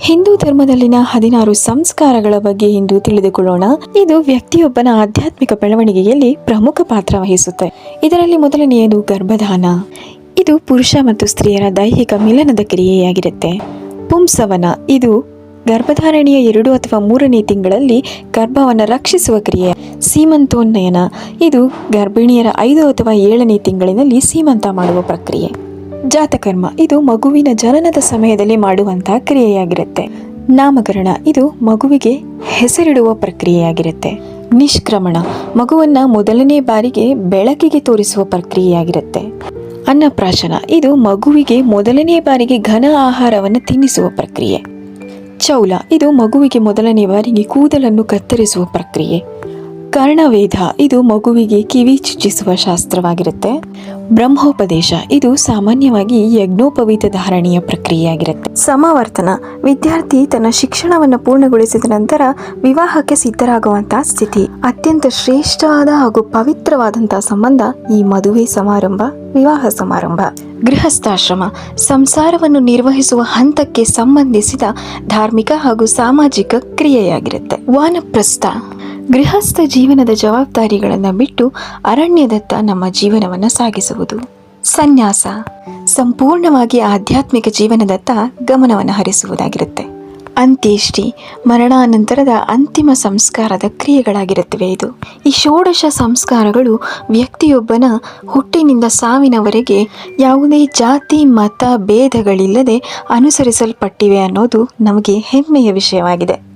ಹಿಂದೂ ಧರ್ಮದಲ್ಲಿನ ಹದಿನಾರು ಸಂಸ್ಕಾರಗಳ ಬಗ್ಗೆ ಇಂದು ತಿಳಿದುಕೊಳ್ಳೋಣ. ಇದು ವ್ಯಕ್ತಿಯೊಬ್ಬನ ಆಧ್ಯಾತ್ಮಿಕ ಬೆಳವಣಿಗೆಯಲ್ಲಿ ಪ್ರಮುಖ ಪಾತ್ರ ವಹಿಸುತ್ತೆ. ಇದರಲ್ಲಿ ಮೊದಲನೆಯದು ಗರ್ಭಧಾನ. ಇದು ಪುರುಷ ಮತ್ತು ಸ್ತ್ರೀಯರ ದೈಹಿಕ ಮಿಲನದ ಕ್ರಿಯೆಯಾಗಿರುತ್ತೆ. ಪುಂಸವನ. ಇದು ಗರ್ಭಧಾರಣೆಯ ಎರಡು ಅಥವಾ ಮೂರನೇ ತಿಂಗಳಲ್ಲಿ ಗರ್ಭವನ್ನು ರಕ್ಷಿಸುವ ಕ್ರಿಯೆ. ಸೀಮಂತೋನ್ನಯನ. ಇದು ಗರ್ಭಿಣಿಯರ ಐದು ಅಥವಾ ಏಳನೇ ತಿಂಗಳಿನಲ್ಲಿ ಸೀಮಂತ ಮಾಡುವ ಪ್ರಕ್ರಿಯೆ. ಜಾತಕರ್ಮ ಇದು ಮಗುವಿನ ಜನನದ ಸಮಯದಲ್ಲಿ ಮಾಡುವಂತಹ ಕ್ರಿಯೆಯಾಗಿರುತ್ತೆ. ನಾಮಕರಣ ಇದು ಮಗುವಿಗೆ ಹೆಸರಿಡುವ ಪ್ರಕ್ರಿಯೆಯಾಗಿರುತ್ತೆ. ನಿಷ್ಕ್ರಮಣ ಮಗುವನ್ನ ಮೊದಲನೇ ಬಾರಿಗೆ ಬೆಳಕಿಗೆ ತೋರಿಸುವ ಪ್ರಕ್ರಿಯೆಯಾಗಿರುತ್ತೆ. ಅನ್ನಪ್ರಾಶನ ಇದು ಮಗುವಿಗೆ ಮೊದಲನೇ ಬಾರಿಗೆ ಘನ ಆಹಾರವನ್ನು ತಿನ್ನಿಸುವ ಪ್ರಕ್ರಿಯೆ. ಚೌಲ ಇದು ಮಗುವಿಗೆ ಮೊದಲನೇ ಬಾರಿಗೆ ಕೂದಲನ್ನು ಕತ್ತರಿಸುವ ಪ್ರಕ್ರಿಯೆ. ಕರ್ಣವೇಧ, ಇದು ಮಗುವಿಗೆ ಕಿವಿ ಚುಚ್ಚಿಸುವ ಶಾಸ್ತ್ರವಾಗಿರುತ್ತೆ. ಬ್ರಹ್ಮೋಪದೇಶ, ಇದು ಸಾಮಾನ್ಯವಾಗಿ ಯಜ್ಞೋಪವೀತ ಧಾರಣೆಯ ಪ್ರಕ್ರಿಯೆಯಾಗಿರುತ್ತೆ. ಸಮಾವರ್ತನ, ವಿದ್ಯಾರ್ಥಿ ತನ್ನ ಶಿಕ್ಷಣವನ್ನು ಪೂರ್ಣಗೊಳಿಸಿದ ನಂತರ ವಿವಾಹಕ್ಕೆ ಸಿದ್ಧರಾಗುವಂತಹ ಸ್ಥಿತಿ. ಅತ್ಯಂತ ಶ್ರೇಷ್ಠವಾದ ಹಾಗೂ ಪವಿತ್ರವಾದಂತಹ ಸಂಬಂಧ ಈ ಮದುವೆ ಸಮಾರಂಭ, ವಿವಾಹ ಸಮಾರಂಭ. ಗೃಹಸ್ಥಾಶ್ರಮ, ಸಂಸಾರವನ್ನು ನಿರ್ವಹಿಸುವ ಹಂತಕ್ಕೆ ಸಂಬಂಧಿಸಿದ ಧಾರ್ಮಿಕ ಹಾಗೂ ಸಾಮಾಜಿಕ ಕ್ರಿಯೆಯಾಗಿರುತ್ತೆ. ವಾನಪ್ರಸ್ಥ ಗೃಹಸ್ಥ ಜೀವನದ ಜವಾಬ್ದಾರಿಗಳನ್ನು ಬಿಟ್ಟು ಅರಣ್ಯದತ್ತ ನಮ್ಮ ಜೀವನವನ್ನು ಸಾಗಿಸುವುದು. ಸನ್ಯಾಸ, ಸಂಪೂರ್ಣವಾಗಿ ಆಧ್ಯಾತ್ಮಿಕ ಜೀವನದತ್ತ ಗಮನವನ್ನು ಹರಿಸುವುದಾಗಿರುತ್ತೆ. ಅಂತ್ಯೇಷ್ಟಿ, ಮರಣಾನಂತರದ ಅಂತಿಮ ಸಂಸ್ಕಾರದ ಕ್ರಿಯೆಗಳಾಗಿರುತ್ತವೆ ಇದು. ಈ ಷೋಡಶ ಸಂಸ್ಕಾರಗಳು ವ್ಯಕ್ತಿಯೊಬ್ಬನ ಹುಟ್ಟಿನಿಂದ ಸಾವಿನವರೆಗೆ ಯಾವುದೇ ಜಾತಿ, ಮತ, ಭೇದಗಳಿಲ್ಲದೆ ಅನುಸರಿಸಲ್ಪಟ್ಟಿವೆ ಅನ್ನೋದು ನಮಗೆ ಹೆಮ್ಮೆಯ ವಿಷಯವಾಗಿದೆ.